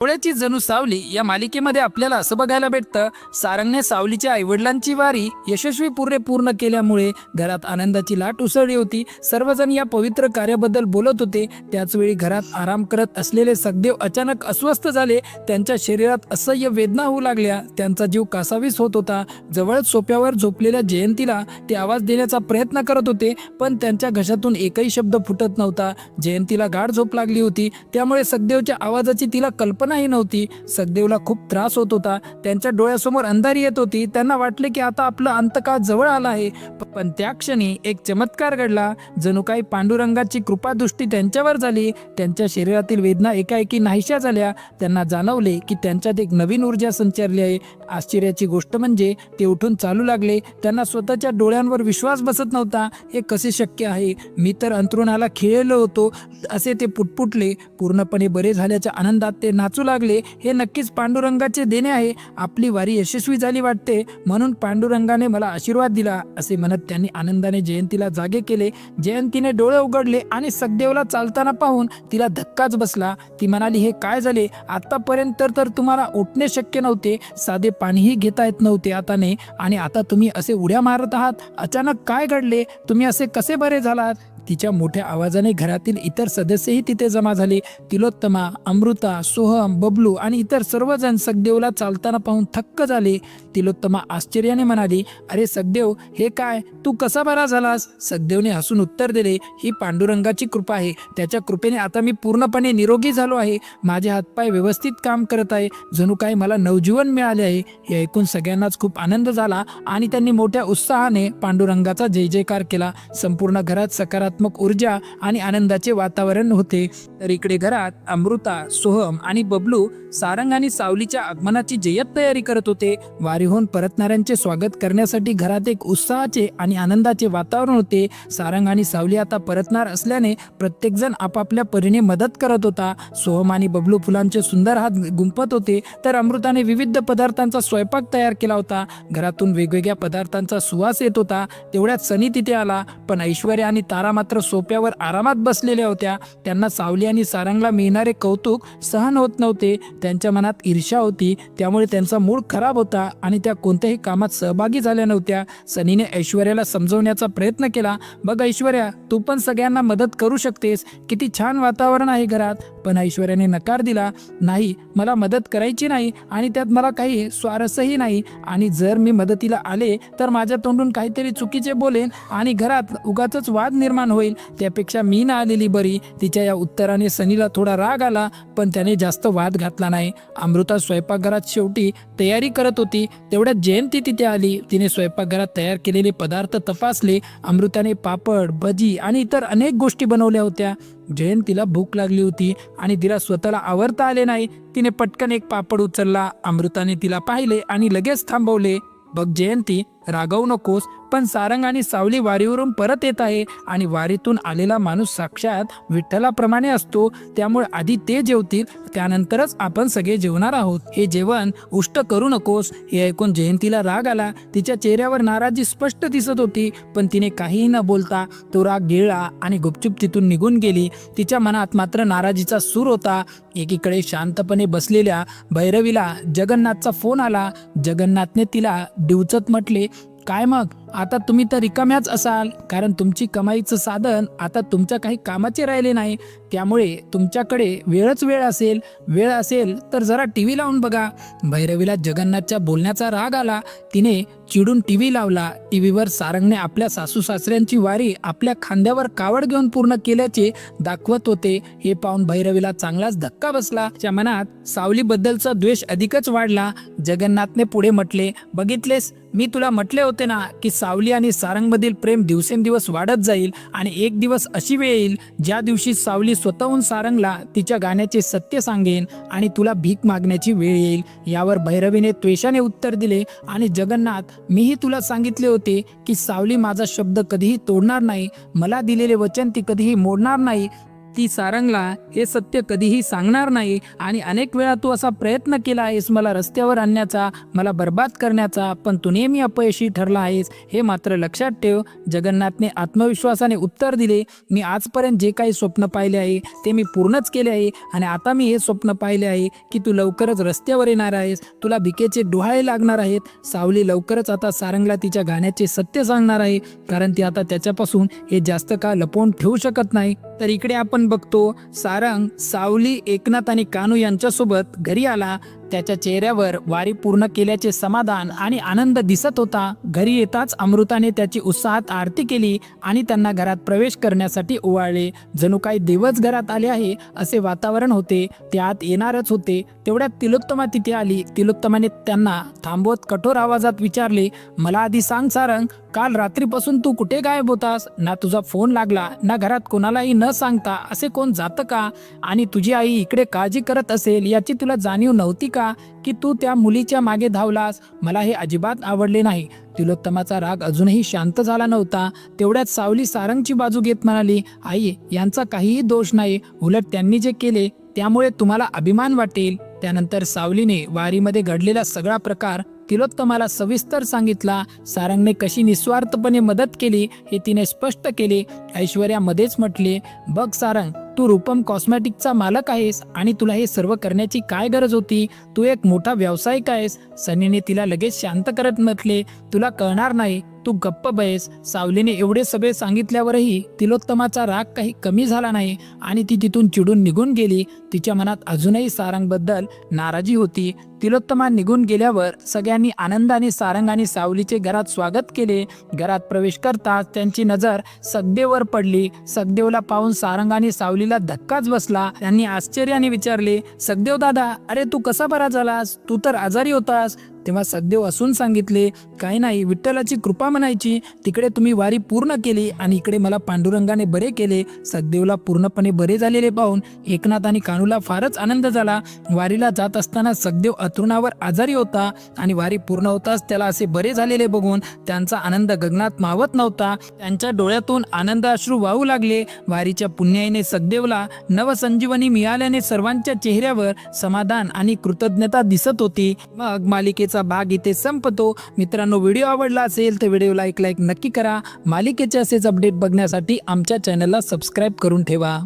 डोळ्याची जणू सावली या मालिकेमध्ये आपल्याला असं बघायला भेटतं सारंगने सावलीच्या आईवडिलांची वारी यशस्वी पूर्ण पूर्ण केल्यामुळे घरात आनंदाची लाट उसळली होती. सर्वजण या पवित्र कार्याबद्दल बोलत होते. त्याचवेळी घरात आराम करत असलेले सखदेव अचानक अस्वस्थ झाले. त्यांच्या शरीरात असह्य वेदना होऊ लागल्या. त्यांचा जीव कासावीस होत होता. जवळच सोप्यावर झोपलेल्या जयंतीला ते आवाज देण्याचा प्रयत्न करत होते पण त्यांच्या घशातून एकही शब्द फुटत नव्हता. जयंतीला गाढ झोप लागली होती. त्यामुळे सखदेवच्या आवाजाची तिला कल्पना कल्पनाही नव्हती. सद्देवला खूप त्रास होत होता. त्यांच्या डोळ्यासमोर अंधारी येत होती. त्यांना वाटले की आता आपलं अंतकाळ जवळ आला आहे. पण त्या क्षणी एक चमत्कार घडला. जणू काही पांडुरंगाची कृपादृष्टी त्यांच्यावर झाली. त्यांच्या शरीरातील वेदना एकाएकी नाहीशा झाल्या. त्यांना जाणवले की त्यांच्यात एक नवीन ऊर्जा संचारली आहे. आश्चर्याची गोष्ट म्हणजे ते उठून चालू लागले. त्यांना स्वतःच्या डोळ्यांवर विश्वास बसत नव्हता. हे कसे शक्य आहे? मी तर अंतरुणाला खिळलेलो होतो. असे ते पुटपुटले. पूर्णपणे बरे झाल्याच्या आनंदात ते नाचू लागले हे नक्कीच पांडुरंगाचे देणे आहे. आपली वारी यशस्वी झाली वाटते म्हणून पांडुरंगाने मला आशीर्वाद दिला असे म्हणत त्यांनी आनंदाने जयंतीला जागे केले. जयंतीने डोळे उघडले आणि सखदेवला चालताना पाहून तिला धक्काच बसला. ती म्हणाली हे काय झाले? आतापर्यंत तर तर तुम्हाला उठणे शक्य नव्हते. साधे पाणीही घेता येत नव्हते आताने आणि आता तुम्ही असे उड्या मारत आहात. अचानक काय घडले? तुम्ही असे कसे बरे झालात? तिच्या मोठ्या आवाजाने घरातील इतर सदस्यही तिथे जमा झाले. तिलोत्तमा अमृता सोहम बबलू आणि इतर सर्वजण सखदेवला चालताना पाहून थक्क झाले. तिलोत्तमा आश्चर्याने म्हणाली अरे सखदेव हे काय? तू कसा बरा झालास? सखदेवने हसून उत्तर दिले ही पांडुरंगाची कृपा आहे. त्याच्या कृपेने आता मी पूर्णपणे निरोगी झालो आहे. माझे हातपाय व्यवस्थित काम करत आहे. जणू काही मला नवजीवन मिळाले आहे. हे ऐकून सगळ्यांनाच खूप आनंद झाला आणि त्यांनी मोठ्या उत्साहाने पांडुरंगाचा जय जयकार केला. संपूर्ण घरात सकारात्मक ऊर्जा आणि आनंदाचे वातावरण होते. तर इकडे घरात अमृता सोहम आणि बबलू सारंग आणि सावलीच्या आगमनाची जय्यत तयारी करत होते. वारीहून परतणाऱ्यांचे स्वागत करण्यासाठी घरात एक उत्साहाचे आणि आनंदाचे वातावरण होते. सारंग आणि सावली आता परतणार असल्याने प्रत्येकजण आपापल्या परीने मदत करत होता. सोहम आणि बबलू फुलांचे सुंदर हात गुंपत होते. तर अमृताने विविध पदार्थांचा स्वयंपाक तयार केला होता. घरातून वेगवेगळ्या पदार्थांचा सुवास येत होता. तेवढ्यात सनी तिथे आला. पण ऐश्वर्या आणि तारा मात्र सोप्यावर आरामात बसलेल्या होत्या. त्यांना सावली आणि सारंगला मिळणारे कौतुक सहन होत नव्हते. त्यांच्या मनात ईर्ष्या होती त्यामुळे त्यांचा मूड खराब होता आणि त्या कोणत्याही कामात सहभागी झाल्या नव्हत्या. सनीने ऐश्वर्याला समजवण्याचा प्रयत्न केला बघ ऐश्वर्या तू पण सगळ्यांना मदत करू शकतेस. किती छान वातावरण आहे घरात. पण ऐश्वर्याने नकार दिला नाही मला मदत करायची नाही आणि त्यात मला काही स्वारस्यही नाही. आणि जर मी मदतीला आले तर माझ्या तोंडून काहीतरी चुकीचे बोलेन आणि घरात उगाच वाद निर्माण होईल. त्यापेक्षा मी ना आलेली बरी. तिच्या या उत्तराने सनीला थोडा राग आला पण त्याने जास्त वाद घातला नाही. अमृता स्वयंपाकघरात शेवटी तयारी करत होती. तेवढ्यात जयंती तिथे आली. तिने स्वयंपाकघरात तयार केलेले पदार्थ तपासले. अमृताने पापड भजी आणि इतर अनेक गोष्टी बनवल्या होत्या. जयंतीला भूक लागली होती आणि तिला स्वतःला आवरता आले नाही. तिने पटकन एक पापड उचलला. अमृताने तिला पाहिले आणि लगेच थांबवले. बघ जयंती रागवू नकोस पण सारंग आणि सावली वारीवरून परत येत आहे आणि वारीतून आलेला माणूस साक्षात विठ्ठलाप्रमाणे असतो. त्यामुळे आधी ते जेवतील त्यानंतरच आपण सगळे जेवणार आहोत. हे जेवण उष्ट करू नकोस. हे ऐकून जयंतीला राग आला. तिच्या चेहऱ्यावर नाराजी स्पष्ट दिसत होती पण तिने काहीही न बोलता तो राग गिळला आणि गुपचूप तिथून निघून गेली. तिच्या मनात मात्र नाराजीचा सूर होता. एकीकडे शांतपणे बसलेल्या भैरवीला जगन्नाथचा फोन आला. जगन्नाथने तिला डिवचत म्हटले काय मग? आता तुम्ही तर रिकाम्याच असाल. कारण तुमची कमाईचं साधन आता तुमच्या काही कामाचे राहिले नाही. त्यामुळे तुमच्याकडे वेळच वेळ असेल. वेळ असेल तर जरा टी व्ही लावून बघा. भैरवीला जगन्नाथच्या बोलण्याचा राग आला. तिने चिडून टी व्ही लावला. टी व्हीवर सारंगने आपल्या सासू सासऱ्यांची वारी आपल्या खांद्यावर कावड घेऊन पूर्ण केल्याचे दाखवत होते. हे पाहून भैरवीला चांगलाच धक्का बसला. त्या मनात सावलीबद्दलचा द्वेष अधिकच वाढला. जगन्नाथने पुढे म्हटले बघितलेस? मी तुला म्हटले होते ना की सावली आणि सारंगमधील प्रेम दिवसेंदिवस वाढत जाईल आणि एक दिवस अशी वेळ येईल ज्या दिवशी सावली स्वतःहून सारंगला तिच्या गाण्याचे सत्य सांगेन आणि तुला भीक मागण्याची वेळ येईल. यावर भैरवीने त्वेषाने उत्तर दिले आणि जगन्नाथ मीही तुला सांगितले होते की सावली माझा शब्द कधीही तोडणार नाही. मला दिलेले वचन ती कधीही मोडणार नाही. ती सारंगला हे सत्य कधीही सांगणार नाही आणि अनेक वेळा तू असा प्रयत्न केला आहेस मला रस्त्यावर आणण्याचा मला बर्बाद करण्याचा पण तू नेहमी अपयशी ठरला आहेस हे मात्र लक्षात ठेव. जगन्नाथने आत्मविश्वासाने उत्तर दिले मी आजपर्यंत जे काही स्वप्न पाहिले आहे ते मी पूर्णच केले आहे आणि आता मी हे स्वप्न पाहिले आहे की तू लवकरच रस्त्यावर येणार आहेस तुला भिकेचे डोहाळे लागणार आहेत. सावली लवकरच आता सारंगला तिच्या गाण्याचे सत्य सांगणार आहे कारण ती आता त्याच्यापासून हे जास्त काळ लपवून ठेवू शकत नाही. तर इकडे आपण बघतो सारंग सावली एकनाथ आणि कानू यांच्यासोबत घरी आला त्याच्या चेहऱ्यावर वारी पूर्ण केल्याचे समाधान आणि आनंद दिसत होता. घरी येताच अमृताने त्याची उत्साहात आरती केली आणि त्यांना घरात प्रवेश करण्यासाठी ओवाळले. जणू काही देवच घरात आले आहे असे वातावरण होते. ते आत येणारच होते. तेवढ्यात तिलोत्तमा तिथे आली. तिलोत्तमाने त्यांना थांबवत कठोर आवाजात विचारले मला आधी सांग सारंग काल रात्रीपासून तू कुठे गायब होतास? ना तुझा फोन लागला ना घरात कोणालाही न सांगता. असे कोण जातं का? आणि तुझी आई इकडे काळजी करत असेल याची तुला जाणीव नव्हती का? की तू त्या मुलीच्या मागे धावलास? मला हे अजिबात आवडले नाही. तिलोत्तमाचा राग अजूनही शांत झाला नव्हता. तेवढ्यात सावली सारंगची बाजू घेत म्हणाली आई यांचा काहीही दोष नाही. उलट त्यांनी जे केले त्यामुळे तुम्हाला अभिमान वाटेल. त्यानंतर सावलीने वारीमध्ये घडलेला सगळा प्रकार तिलोत्तमाला सविस्तर सांगितला. सारंगने कशी निस्वार्थपणे मदत केली हे तिने स्पष्ट केले. ऐश्वर्या मध्येच म्हटले बघ सारंग तू रूपम कॉस्मॅटिकचा मालक आहेस आणि तुला हे सर्व करण्याची काय गरज होती? तू एक मोठा व्यावसायिक आहेस. सनीने तिला लगेच शांत करत म्हटले तुला कळणार नाही. तू गप्प बयस सावलीने एवढे सगळे सांगितल्यावरही तिलोत्तमाचा राग काही कमी झाला नाही आणि ती तिथून चिडून निघून गेली. तिच्या मनात अजूनही सारांगबद्दल नाराजी होती. तिलोत्तमा निघून गेल्यावर सगळ्यांनी आनंदाने सारंग आणि सावलीचे घरात स्वागत केले. घरात प्रवेश करताच त्यांची नजर सगदेवर पडली. सगदेवला पाहून सारंग आणि सावलीला धक्काच बसला. त्यांनी आश्चर्याने विचारले सगदेव दादा अरे तू कसा बरा झालास? तू तर आजारी होतास. तेव्हा सगदेव असून सांगितले काही नाही विठ्ठलाची कृपा म्हणायची. तिकडे तुम्ही वारी पूर्ण केली आणि इकडे मला पांडुरंगाने बरे केले. सगदेवला पूर्णपणे बरे झालेले पाहून एकनाथ आणि कानूला फारच आनंद झाला. वारीला जात असताना सगदेव अतृणावर आजारी होता आणि वारी पूर्ण होताच त्याला असे बरे झालेले बघून त्यांचा आनंद गगनात मावत नव्हता. त्यांच्या डोळ्यातून आनंद अश्रू वाहू लागले. वारीच्या पुण्याईने सखदेवला नवसंजीवनी मिळाल्याने सर्वांच्या चेहऱ्यावर समाधान आणि कृतज्ञता दिसत होती. मग मालिकेचा भाग इथे संपतो. मित्रांनो व्हिडिओ आवडला असेल तर व्हिडिओला एक लाईक नक्की करा. मालिकेचे असेच अपडेट बघण्यासाठी आमच्या चॅनलला सबस्क्राईब करून ठेवा.